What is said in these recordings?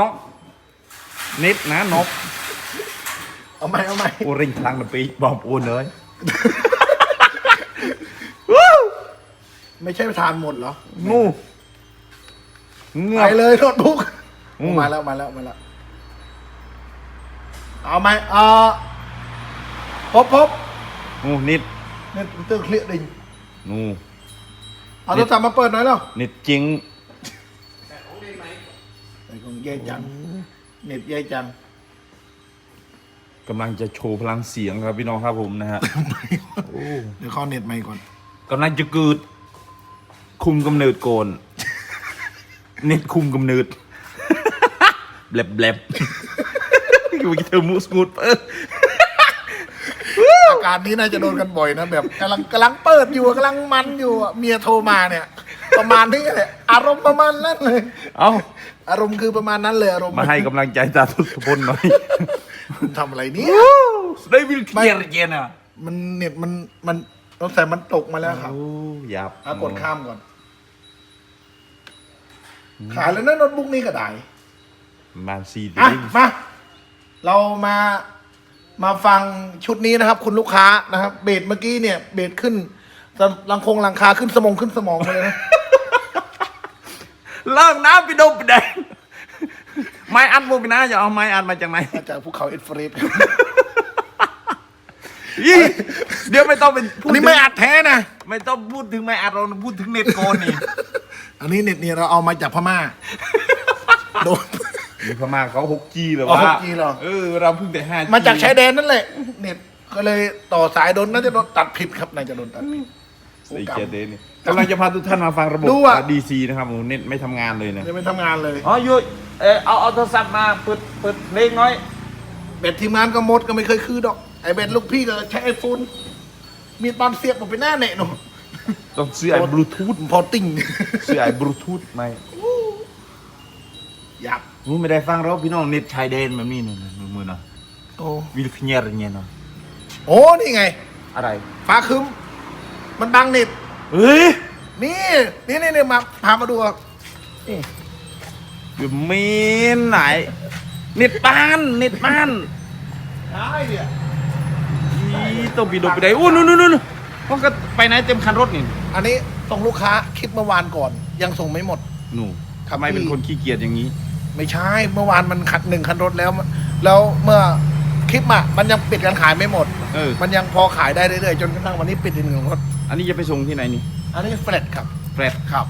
นกนิดนะนกเอาไหมเอาไหมโอริงพลังนะปีบอมปูนเลย ไม่ใช่ทานหมดเหรองูเงืไปอบเลยโน้ตบุ๊กอืม มาแล้วมาแล้วมาแล้วเอาไหมเอ่อพบพบงูนิดเนี่ยตื้อเคลียร์ดิงงูเอาโทรศัพท์มาเปิดหน่อยแล้วนิดจริง ไอ้ของแย่จังเน็ตแย่จังกำลังจะโชว์พลังเสียงครับพี่น้องครับผมนะฮะเดี๋ยวเข้าเน็ตใหม่ก่อนกำลังจะเกิดคุมกำเนิดโกนเน็ตคุมกำเนิดแบลบแบลบอยู่กับเธอมูสมูดเอออาการนี้น่าจะโดนกันบ่อยนะแบบกำลังกำลังเปิดอยู่กำลังมันอยู่อะเมียโทรมาเนี่ย ประมาณนี้แหละอารมณ์ประมาณนั้นเลยเอาอารมณ์คือประมาณนั้นเลยอารมณ์มาให้กำลังใจตาทุกคนหน่อยคุณทำอะไรเนี่ยได้วิลเคียร์เย็นอะมันเน็ตมันมันตั้งแต่มันตกมาแล้วครับโอ้ยับเอากดข้ามก่อน ขายแล้วนะโน้ตบุ๊กนี่ก็ได้มาซีอะดิ้งมาเรามามาฟังชุดนี้นะครับ คุณลูกค้านะครับ เบสเมื่อกี้เนี่ย เบสขึ้นลังคงหลังคาขึ้นสมองขึ้นสมองไปเลยนะ เลิกน้ำไปดมไปแดงไม้อันมูไปนะจะเอาไม้อันมาจากไหนมาจากภูเขาเอ็ดเฟรสยี่เดี๋ยวไม่ต้องเป็นพูอัดนนี้ไม่อัดแท้นะไม่ต้องพูดถึงไม้อัดเราพูดถึงเน็ตโกนนี่อันนี้เน็ตเนี่ยเราเอามาจากพม่าโดนมีพม่าเขาหกจีเหรออ๋อวะ 6G เหรอเออเราเพิ่งแต่ห้า G มาจากชายแดนนั่นแหละเน็ตก็เลยต่อสายโดนน่าจะโดนตัดผิดครับน่าจะโดนตัดผิด ไอ้เจเดนนี่กำลังจะพาทุกท่านมาฟังระบบดูอะ ดีซีนะครับโอ้โหเน็ตไม่ทำงานเลยนะจะไปทำงานเลยอ๋อยุยเออเอาเอาโทรศัพท์มาเปิดเปิดเพลงน้อยเบ็ดทีมงานก็หมดก็ไม่เคยคือดอก ไอเบ็ดลูกพี่ก็ใช้ไอโฟนมีตอนเสียบผมไปหน้าเนะหนูต้องซื้อไอ้บลูทูธพอติ้งซื้อไอ้บลูทูธไหมหยับมึงไม่ได้ฟังหรอกพี่น้องเน็ตชายแดนแบบนี้หนึ่งมือหน่อยโอ้วิลเคียร์อย่างเงี้ยเนาะโอ้นี่ไง อะไร ฟ้าครึม มันบังเน็ตเฮ้ยนี่ นี่นี่นี่มาพามาดูอะนี่อยู่มีนไหนเน็ตบ้านเน็ตบ้านใช่เนี่ยอีต้องปีดไปไหนโอ้นู่นนู่นนู่นมันก็ไปไหนเต็มคันรถนี่อันนี้ส่งลูกค้าคลิปเมื่อวานก่อน ยังส่งไม่หมด หนูครับทำไมเป็นพี่คนขี้เกียจอย่างนี้ ไม่ใช่เมื่อวานมันคัดหนึ่งคันรถแล้ว แล้วเมื่อคลิปอะมันยังปิดการขายไม่หมด เออ มันยังพอขายได้เรื่อยๆจนกระทั่งวันนี้ปิดอีกหนึ่งรถ อันนี้จะไปส่งที่ไหนนี่อันนี้แฟลตครับแฟลต ครับ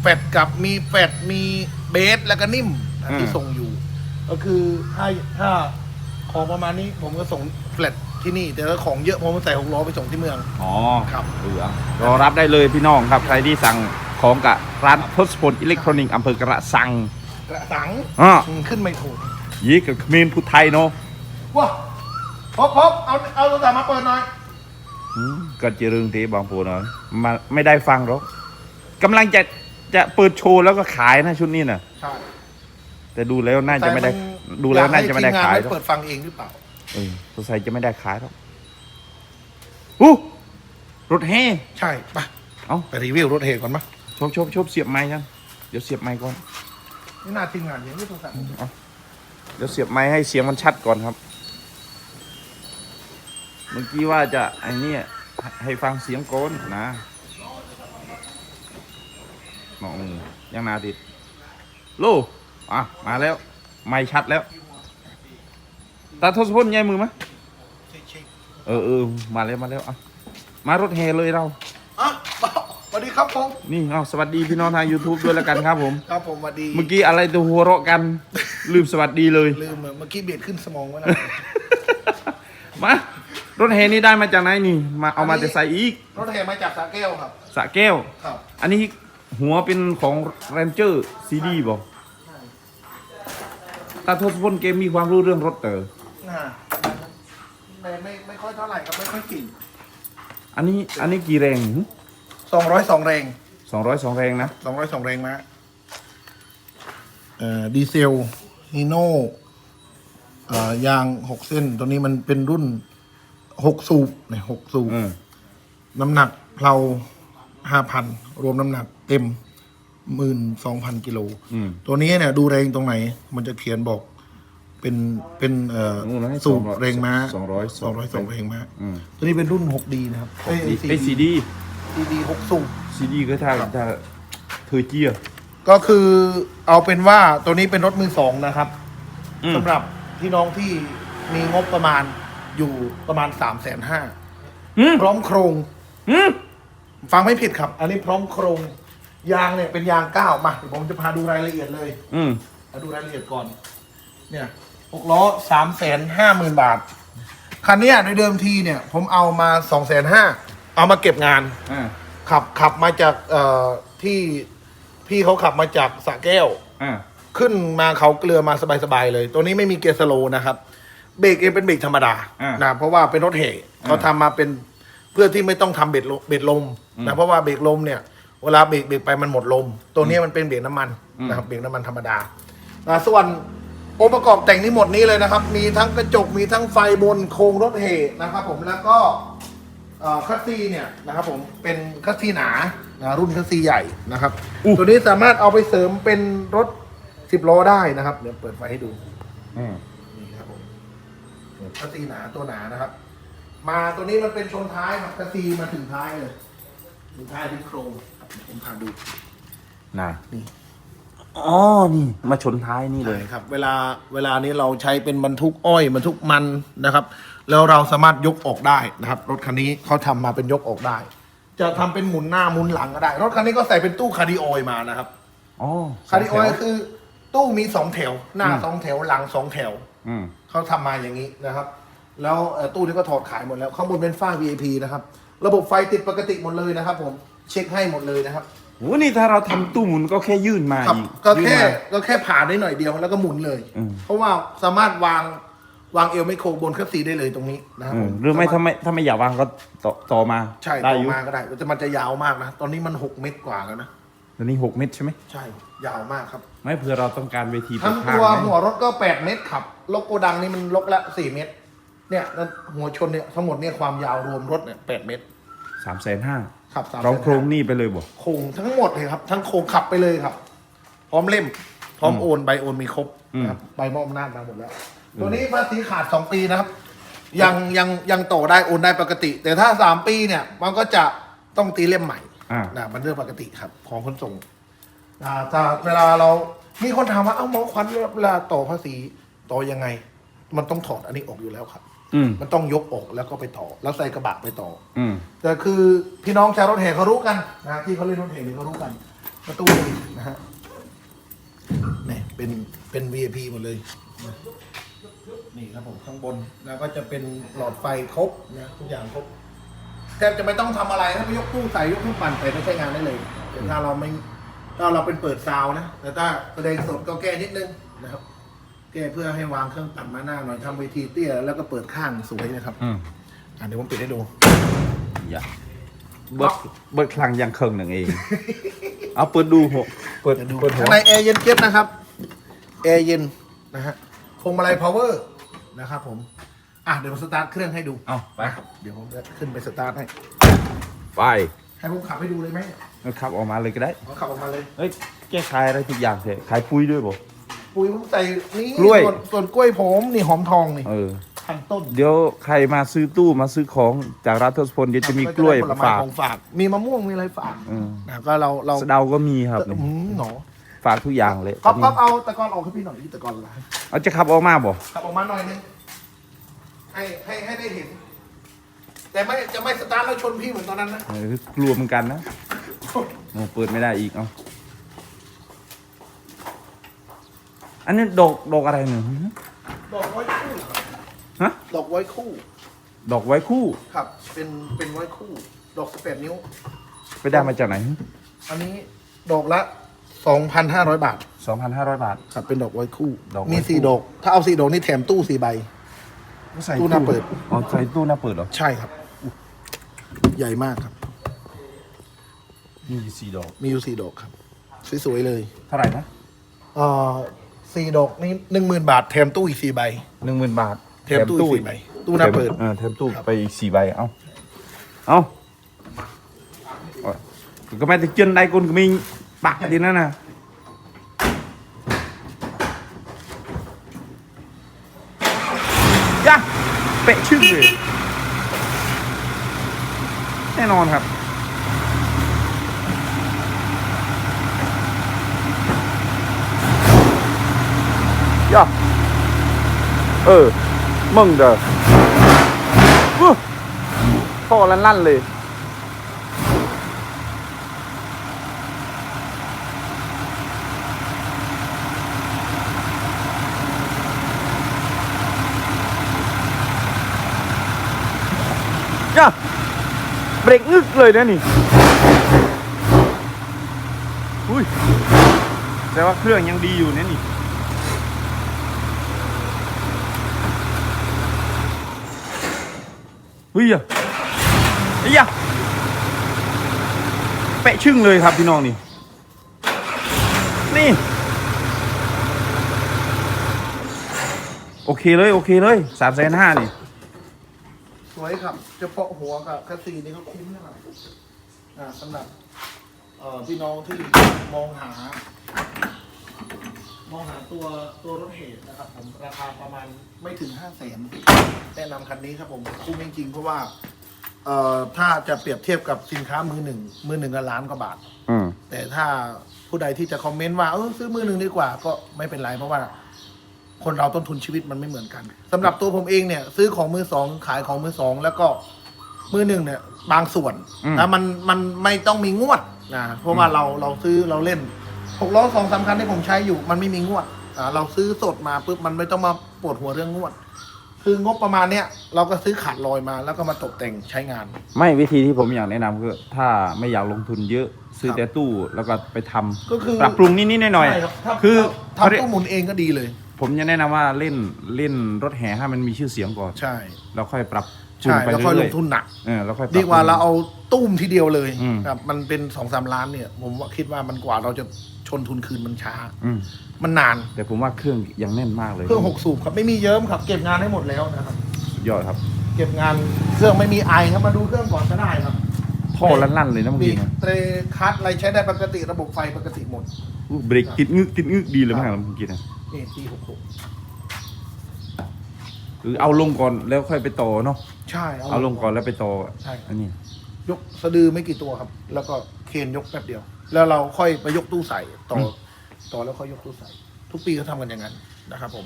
แฟลตกับมีแฟลตมีเบสแล้วก็นิ่มอันที่อืม ส่งอยู่ ก็คือถ้าถ้าของประมาณนี้ผมก็ส่งแฟลตที่นี่ แต่ถ้าของเยอะผมก็ใส่หกล้อไปส่งที่เมือง อ๋อครับ เออเอารอรับได้เลยพี่น้องครับ ใครที่สั่งของกับร้านทศพลอิเล็กทรอนิกส์อำเภอกระสังกระสังอะอืมขึ้นไม่ถูกยี่กับเขมรพูดไทยเนาะว้าพบพบเอาเอาโทรศัพท์มาเปิดหน่อย อืม ก็เจริญทีบางปูเนาะมาไม่ได้ฟังหรอกกำลังจะจะเปิดโชว์แล้วก็ขายนะชุดนี้น่ะใช่แต่ดูแล้วน่าจะไม่ได้ต่นดูแล้วน่าจะไม่ได้อยกให้ขายทีงหรอกเปิดฟังเองหรือเปล่าเออสงสัยจะไม่ได้ขายหรอกอู้รถแห่ใช่ไปเอ้าไปรีวิวรถเหตุก่อนปะชบชบชบเสียบไม้ยังเดี๋ยวเสียบไม้ก่อนนี่น่าทีมงานอย่างนี้โทรศัพท์เดี๋ยวเสียบไม้ให้เสียงมันชัดก่อนครับ เมื่อกี้ว่าจะไอ้เนี่ย ให้ให้ฟังเสียงก่อนนะมองยังนาติดโลอะ มาแล้ว ไม่ชัดแล้ว ตาทศพลย้ายมือไหมยเช็คเออเออมาแล้วมาแล้วอะมารถแห่เลยเราๆอะสวัสดีครับผม นี่เอาสวัสดีพี่น้องทาง YouTube ด้วยแล้วกันครับผม ครับผมสวัสดี เมื่อกี้อะไรตัวหัวเราะกัน ลืมสวัสดีเลย ลืมอะเมื่อกี้เบียดขึ้นสมองไว้นะมา รถแห่นี่ได้มาจากไหนนี่ มาเอามาแต่ใส่อีก รถแห่มาจากสระแก้วครับ สระแก้ว ครับ อันนี้หัวเป็นของ Ranger CD บอกตาทศพลเกมมีความรู้เรื่องรถเตอร์อ่าไม่ไม่ไม่ค่อยเท่าไหร่ครับไม่ค่อยกิ่งอันนี้อันนี้กี่แรงสองร้อยสองแรงสองร้อยสองแรงนะ สองร้อยสองแรงมาเอ่อดีเซลฮีโน่เอ่อยางหกเส้น ตัวนี้มันเป็นรุ่น หกสูบเนี่ยหกสูบเออน้ำหนักเพลาห้าพันรวมน้ำหนักเต็มหมื่นสองพันกิโลอืมตัวนี้เนี่ยดูแรงตรงไหน มันจะเขียนบอกเป็นเป็นเอ่อนู่นนะสูบ200แรงม้า200สองร้อยสองแรงม้าอืม ตัวนี้เป็นรุ่น 6D นะครับเอ้ยไอซีดี CD 6สูบ ซีดีก็ถ้าถ้าเธอเจีย ก็คือเอาเป็นว่าตัวนี้เป็นรถมือสองนะครับอืม สำหรับพี่น้องที่มีงบประมาณ อยู่ประมาณ3ามแสนห้าอืมพร้อมโครง อืมฟังไม่ผิดครับ อันนี้พร้อมโครง ยางเนี่ยเป็นยางก้าวมาเดี๋ยวผมจะพาดูรายละเอียดเลยอืมมาดูรายละเอียดก่อน เนี่ยหกล้อสามแสนห้าหมื่นบาท คันเนี้ยโดยเดิมทีเนี่ย ผมเอามาสองแสนห้าเอามาเก็บงาน อ่าขับขับมาจากเอ่อที่พี่เขาขับมาจากสระแก้ว อ่า ขึ้นมาเขาเกลือมาสบายๆเลย ตัวนี้ไม่มีเกียร์สโลว์นะครับ เบรกเองเป็นเบรกธรรมดาอ่านนะเพราะว่าเป็นรถเหตุเขาทำมาเป็นเพื่อที่ไม่ต้องทำเบรกลมเบรกลมนะเพราะว่าเบรกลมเนี่ยเวลาเบรกเบรกไปมันหมดลม ตัวนี้มันเป็นเบรกน้ำมันนะครับเบรกน้ำมันธรรมดานะส่วนองค์ประกอบแต่งนี้หมดนี้เลยนะครับ มีทั้งกระจกมีทั้งไฟบนโครงรถเหตุนะครับ ผมแล้วก็เอ่อคัสซีเนี่ยนะครับ ผมเป็นคัสซีหนานะรุ่นคัสซีใหญ่นะครับ ตัวนี้สามารถเอาไปเสริมเป็นรถสิบล้อได้นะครับเดี๋ยวเปิดไฟให้ดู อืมนี่ครับผม คัสซีหนาตัวหนานะครับ มาตัวนี้มันเป็นชนท้ายครับคัสซีมาถึงท้ายเลยถึงท้ายที่โครงครับผมพาดูน่ะนี่ อ๋อ นี่ มาชนท้ายนี่เลเลยยครับเวลาเวลานี้เราใช้เป็นบรรทุกอ้อยบรรทุกมันนะครับ แล้วเราสามารถยกออกได้นะครับ รถคันนี้เขาทำมาเป็นยกออกได้ จะทำเป็นหมุนหน้าหมุนหลังก็ได้ รถคันนี้ก็ใส่เป็นตู้คาร์ดิโออยมานะครับ อ๋อคาร์ดิโออยคือตู้มีสองแถว หน้าอืมสองแถวหลังสองแถว อืม เขาทำมาอย่างนี้นะครับ แล้วเอ่อตู้นี้ก็ถอดขายหมดแล้วข้างบนเป็นฝ้า VIP นะครับ ระบบไฟติดปกติหมดเลยนะครับ ผมเช็คให้หมดเลยนะครับ โหนี่ถ้าเราทำตู้หมุนก็แค่ยื่นมาครับอีกก็ยื่นแค่มา ก็แค่ผ่าได้หน่อยเดียวแล้วก็หมุนเลย อืม เพราะว่าสามารถวางวางเอลไมโครบนเครื่องซีได้เลยตรงนี้นะครับอืผมมหรือไม่สาถ้าถไม่ถ้าไม่อยากวางก็ต่อต่อมาใช่ได้ต่ออยู่มาก็ได้แต่มันจะยาวมากนะ ตอนนี้มันหกเมตรกว่าแล้วนะ ตัวนี้หกเมตรใช่ไหมใช่ ยาวมากครับ ไม่เผื่อเราต้องการเวทีทั้งข้าตัวงหัวรถก็แปดเมตรครับลกโกดังนี่มันลกละสี่เมตร เนี่ยแล้วหัวชนเนี่ยทั้งหมดเนี่ยความยาวรวมรถเนี่ยแปดเมตร สามแสนห้าครับสามเราโครงนี่ไปเลยบ่โครงทั้งหมดเลยครับ ทั้งโครงขับไปเลยครับ พร้อมเล่ม พร้อมโอนใบโอนมีครบนะครับใบมอบอำนาจมาหมดแล้ว ตัวนี้ภาษีขาดสองปีนะครับ ยังยังยังต่อได้โอนได้ปกติ แต่ถ้าสามปีเนี่ย มันก็จะต้องตีเล่มใหม่ อ่า นะมันเรื่องปกติครับ ของขนส่งอ่าถ้าเวลาเรามีคนถามว่าเอ้าหมอควันเวลาต่อภาษีต่อยังไง มันต้องถอดอันนี้ออกอยู่แล้วครับ อืม มันต้องยกออกแล้วก็ไปต่อ แล้วใส่กระบะไปต่อ อืม แต่คือพี่น้องชาวรถแห่เขารู้กันนะที่เขาเล่นรถแห่นี่เขารู้กัน ประตูนี่นะฮะนี่เป็นเป็น VIP หมดเลยนี่ครับผมข้างบนแล้วก็จะเป็นหลอดไฟครบนะทุกอย่างครบ แทบจะไม่ต้องทำอะไรถ้าไปยกตู้ใส่ยกตู้ปั่นไปก็ใช้งานได้เลยแต่ถ้าเราไม่ถ้าเราเป็นเปิดซาวน์นะ แต่ถ้าแสดงสดก็แก้นิดนึงนะครับ แก้เพื่อให้วางเครื่องปั่นมาหน้าหน่อยทำเวทีเตี้ยแล้วก็เปิดข้างสวยนะครับอืมอะเดี๋ยวผมปิดให้ดูอย่าเบิดเบิดคลังยังเครื่องหนึ่งเอง เอาเปิดดูหัวเปิดจะดูเปิดหัวข้างในแอร์เย็นเจี๊ยบนะครับแอร์เย็นนะฮะพวงมาลัยพาวเวอร์นะครับผม อะเดี๋ยวผมสตาร์ทเครื่องให้ดูเอาไปนะครับเดี๋ยวผมจะขึ้นไปสตาร์ทให้ ไปให้ผมขับให้ดูเลยไหมเอาขับออกมาเลยก็ได้ ผมขับออกมาเลยเฮ้ยแกขายอะไรทุกอย่างเถอะขายปุ๋ยด้วยบ่ ปุ๋ยผมใส่นี่กล้วย ส่นส่วนกล้วยผมนี่หอมทองนี่เออทางต้นเดี๋ยวใครมาซื้อตู้มาซื้อของจากร้านทศพลเดี๋ยวจะมีกล้วยผลไม้ฝากของฝาก มีมะม่วงมีอะไรฝากอืมนะก็เราเราสะเดาก็มีครับอืมหนอฝากทุกอย่างเลยครับครับเอาตะกอนออกให้พี่หน่อยพี่ตะกอนละเอาจะขับออกมาบ่ขับออกมาหน่อยนึง ให้ให้ให้ได้เห็น แต่ไม่จะไม่สตาร์ทแล้วชนพี่เหมือนตอนนั้นนะเออกลัวเหมือนกันนะโอ้เปิดไม่ได้อีกเอาอันนี้ดอกดอกอะไรเนี่ยดอกไว้คู่ฮะดอกไว้คู่ ดอกไว้คู่ครับ เป็นเป็นไว้คู่ ดอกสิบแปดนิ้ว ไปได้มาจากไหน อันนี้ดอกละสองพันห้าร้อยบาท2,500บาท ครับเป็นดอกไว้คู่ ดอกไว้มีสี่คู่ดอก ถ้าเอาสี่ดอกนี่แถมตู้สี่ใบ ใส่ตู้หน้าเปิด อ๋อใส่ตู้หน้าเปิดเหรอใช่ครับ ใหญ่มากครับ มีสี่ดอกมีอยู่สี่ดอกครับ สวยๆเลยเท่าไหร่นะเอ่อสี่ดอกนี่หนึ่งหมื่นบาทแถมตู้อีกสี่ใบ หนึ่งหมื่นบาทแถมตู้อีกสี่ใบตู้หน้าเปิดเออแถมตู้ไปอีกสี่ใบเอาเอาเอาก็ไม่ได้เจนได้คนก็มีปักดินนั่นนะย่าเป๊ะชึ่งเลย แน่นอนครับ ย่าเออ มึงเด้อวู้พ่อลั่นๆเลย ย่าเบรกงึกเลยนะนี่อุ้ยแต่ว่าเครื่องยังดีอยู่นะนี่เฮ้ยอะไอ้ยะเปะชึ่งเลยครับพี่น้องนี่ นี่ โอเคเลย โอเคเลยสามแสนห้านี่ วยครับเฉพาะหัวกับคัสซีนี่ก็คุ้มนะครับอ่าสำหรับเอ่อพี่น้องที่มองหา มองหาตัวตัวรถเหตุนะครับผมราคาประมาณไม่ถึงห้าแสนแนะนำคันนี้ครับผมคุ้มจริงๆเพราะว่าเอ่อถ้าจะเปรียบเทียบกับสินค้ามือหนึ่งมือหนึ่งก็ล้านกว่าบาท อืม แต่ถ้าผู้ใดที่จะคอมเมนต์ว่าเออซื้อมือหนึ่งดีกว่าก็ไม่เป็นไรเพราะว่า คนเราต้นทุนชีวิตมันไม่เหมือนกันสำหรับตัวผมเองเนี่ย ซื้อของมือสองขายของมือสองแล้วก็มือหนึ่งเนี่ย บางส่วนอืมนะมันมันไม่ต้องมีงวดนะเพราะว่าเราเราซื้อเราเล่นหกล้อสองสามคันที่ผมใช้อยู่ มันไม่มีงวดอ่าเราซื้อสดมาปุ๊บมันไม่ต้องมาปวดหัวเรื่องงวด คืองบประมาณเนี้ยเราก็ซื้อขาดลอยมาแล้วก็มาตกแต่งใช้งาน ไม่วิธีที่ผมอยากแนะนำคือถ้าไม่อยากลงทุนเยอะซื้อครับแต่ตู้แล้วก็ไปทำก็คือปรับปรุงนิดๆหน่อยใช่รับถ้าๆคือถ้าทำตู้หมุนเองก็ดีเลย ผมจะแนะนำว่าเล่นเล่นรถแห่ให้มันมีชื่อเสียงก่อน ใช่แล้วค่อยปรับปรุงใช่ไปแล้วค่อยลเรื่อยงทุนหนัก ๆเออแล้วค่อยปรับ ดีกว่าปงเราเอาตุ้มทีเดียวเลยอืม ครับมันเป็นสองสามล้านเนี่ย ผมว่าคิดว่ามันกว่าเราจะชนทุนคืนมันช้า อืมมันนานแต่ผมว่าเครื่องยังแน่นมากเลยเครื่องหกสูบครับไม่มีเยิ้มครับเก็บงานให้หมดแล้วนะครับ สุดยอดครับเก็บงานเครื่องไม่มีไอครับมาดูเครื่องก่อนก็ได้ครับท่อลั่นๆเลยนะเมื่อมีกี้นะเตรคัสอะไรใช้ได้ปกติระบบไฟปกติหมด อู้เบรกติดงึกติดงึกดีเลยมากเลยเมื่อกี้นะ นี่ปีหกหกคือเอาลงก่อนแล้วค่อยไปต่อเนาะใช่เอาลงก่อนแล้วไปต่อใช่อันนี้ยกสะดือไม่กี่ตัวครับ แล้วก็เคนยกแป๊บเดียว แล้วเราค่อยไปยกตู้ใส่ต่ออต่อแล้วค่อยยกตู้ใส่ ทุกปีเขาทำกันอย่างนั้นนะครับ ผม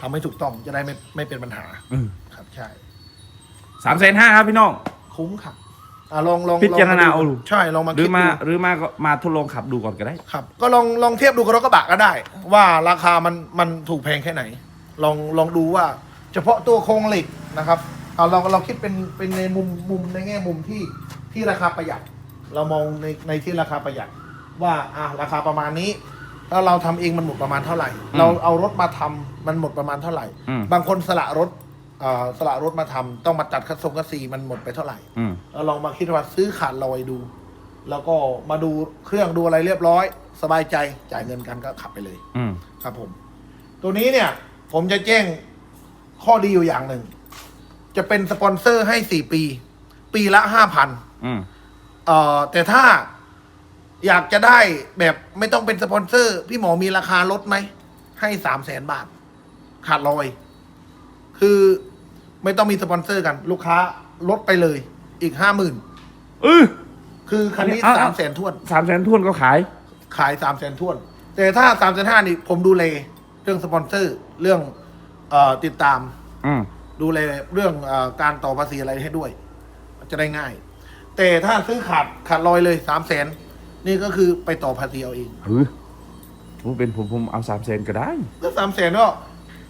ทำให้ถูกต้องจะได้ไม่ไม่เป็นปัญหาเออครับ ใช่สามแสนห้าครับพี่น้อง คุ้มครับ อ่าลองลองพิจารณาลงมเอาดูใช่ลองมาหรือคิดมาดูหรือมาก็มาทดลองขับดูก่อนก็ได้ ครับ ก็ลองลองเทียบดูกับรถกระบะก็ได้ ว่าราคามันมันถูกแพงแค่ไหน ลองลองดูว่า เฉพาะตัวโครงเหล็กนะครับเอาเราเราคิดเป็นเป็นในมุมมุมในแง่มุมที่ที่ราคาประหยัด เรามองในในที่ราคาประหยัด ว่าอะราคาประมาณนี้ถ้าเราทำเองมันหมดประมาณเท่าไหร่อืมเราเอารถมาทำมันหมดประมาณเท่าไหร่ อืม บางคนสละรถ อ่าสละรถมาทำต้องมาจัดคัดทรงคัดซีมันหมดไปเท่าไหร่ อืม เราลองมาคิดว่าซื้อขาดลอยดู แล้วก็มาดูเครื่องดูอะไรเรียบร้อย สบายใจจ่ายเงินกันก็ขับไปเลย อืม ครับผม ตัวนี้เนี่ย ผมจะแจ้งข้อดีอยู่อย่างหนึ่ง จะเป็นสปอนเซอร์ให้สี่ปี ปีละห้าพันอืม เอ่อแต่ถ้าอยากจะได้แบบไม่ต้องเป็นสปอนเซอร์ พี่หมอมีราคาลดไหม ให้สามแสนบาท ขาดลอย คือ ไม่ต้องมีสปอนเซอร์กัน ลูกค้าลดไปเลยอีกห้าหมื่นเออ คือคันนี้เอาเอาสามแสนทวนสามแสนทุนก็ขาย ขายสามแสนทวน แต่ถ้าสามแสนห้านี่ผมดูแลเรื่องสปอนเซอร์เรื่องเอ่อติดตาม อืม ดูแลเรื่องเออการต่อภาษีอะไรให้ด้วย จะได้ง่าย แต่ถ้าซื้อขาดขาดลอยเลยสามแสนนี่ก็คือไปต่อภาษีเอาเอง เฮ้ยผมเป็นผมผมเอาสามแสนก็ได้แล้วสามแสนก็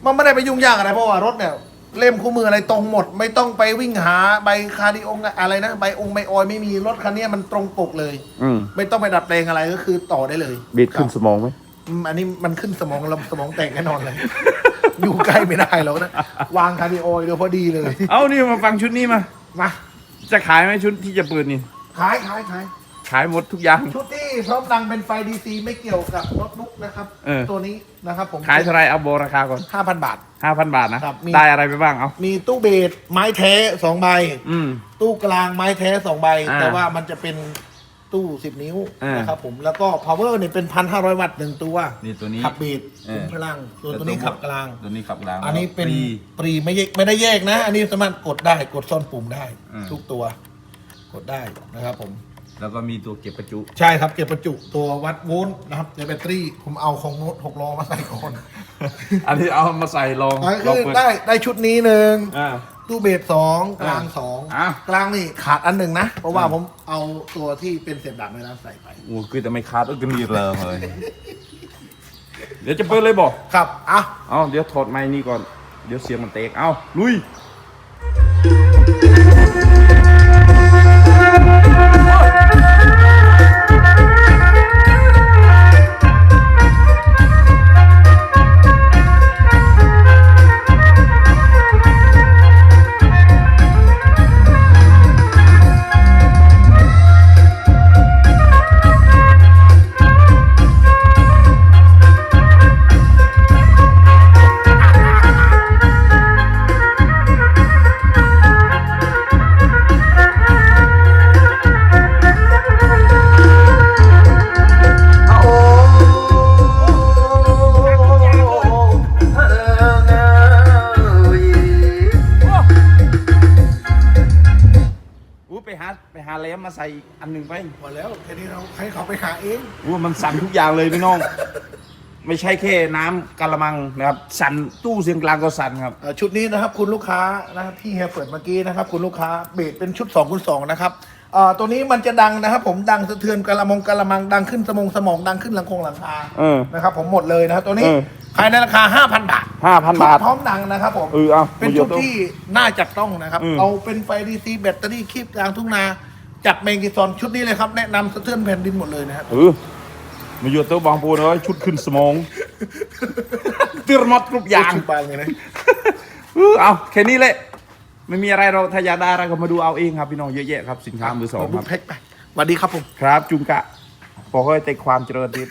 มันไม่ได้ไปยุ่งยากอะไรเพราะว่ารถเนี่ย เล่มคู่มืออะไรตรงหมด ไม่ต้องไปวิ่งหาใบคาร์ดิองอะไรนะใบองค์ใบออยไม่มีรถคันนี้มันตรงปกเลย อืมไม่ต้องไปดัดแปลงอะไรก็คือต่อได้เลยบีดขึ้นครับสมองไหมอืมอันนี้มันขึ้นสมองเราสมองแตกแน่นอนเลย อยู่ใกล้ไม่ได้แล้วนะ วางคาร์ดิโอเดี๋ยวพอดีเลย เอานี่มาฟังชุดนี้มา มา จะขายไหมชุดที่จะเปิดนี่ ขายขายขายขายหมดทุกอย่าง ชุดที่ พร้อมรังเป็นไฟดีซีไม่เกี่ยวกับโน้ตบุ๊กนะครับ เออ ตัวนี้นะครับผมขายเท่าไหรเอาโบราคาก่อนห้าพันบาท ห้าพันบาทนะ ครับมี ได้อะไรไปบ้างเอา มีตู้เบสไม้แท้สองใบ อืม ตู้กลางไม้แท้สองใบ อ่าแต่ว่ามันจะเป็นตู้10นิ้วอ่านนะครับผมแล้วก็ power เนี่ยเป็น1,500วัตต์หนึ่งตัวนี่ตัวนี้ขับเบสเออ คุมพลังตัวตัวนี้ขับกลาง ตัวนี้ขับกลางอันนี้เป็นฟรี ปรีไม่แยกไม่ได้แยกนะ อันนี้สามารถกดได้กดซ่อนปุ่มได้ อืม ทุกตัว กดได้นะครับผม แล้วก็มีตัวเก็บประจุ ใช่ครับ เก็บประจุตัววัดโวลต์นะครับในแบตเตอรี่ผมเอาของโน้ตหกล้อมาใส่ก่อนอันนี้เอามาใส่ลองอะลองคือเปิดได้ได้ชุดนี้หนึ่งอ่า ตู้เบสสองกลางสองอะ กลางนี่ขาดอันหนึ่งนะ เพราะว่าอะผมเอาตัวที่เป็นเสียบดักในร้านใส่ไป โอ้คือจะไม่คาดก็มีเลยเลย เดี๋ยวจะเปิดเลยบอก ครับอะ เอาเดี๋ยวถอดไม้นี่ก่อน เดี๋ยวเสียงมันเตก เอาลุย มมาใส่อีกอันหนึ่งไปหมดแล้วแค่นี้เราให้เขาไปหาเองอู้มันสั่นทุกอย่างเลยพี่น้อง ไม่ใช่แค่น้ำกะละมังนะครับ สั่นตู้เสียงกลางก็สั่นครับ เอ่อชุดนี้นะครับคุณลูกค้านะครับที่เฮียเปิดเมื่อกี้นะครับ คุณลูกค้าเบสเป็นชุด2คูณ2นะครับเอ่อตัวนี้มันจะดังนะครับผมดังสะเทือนกะละมงกะละมังดังขึ้นสมองสมองดังขึ้นหลังคงหลังคาเออนะครับผมหมดเลยนะครับตัวนี้เออขายในราคา 5,000 บาท5,000บาทชุดพร้อมดังนะครับผมเออเอาเป็นชุดที่น่าจับต้องนะครับ อืม เอาเป็นไฟดีซีแบตเตอรี่คีบกลางทุ่งนา จับเมกิซอนชุดนี้เลยครับ แนะนำสะเทือนแผ่นดินหมดเลยนะครับ เออมาอยู่เต้าบางปูนเลยชุดขึ้นสมองตื่นหมดทุกอย่างชุดบางเลยนะเออเอาแค่นี้แหละไม่มีอะไรเราถ้าอยากได้อะไรก็มาดูเอาเองครับพี่น้องเยอะแยะครับสินค้ามือสองขคบุรับกแพ็คไปสวัสดีครับผม ครับจุงกะขอให้แต่ความเจริญดี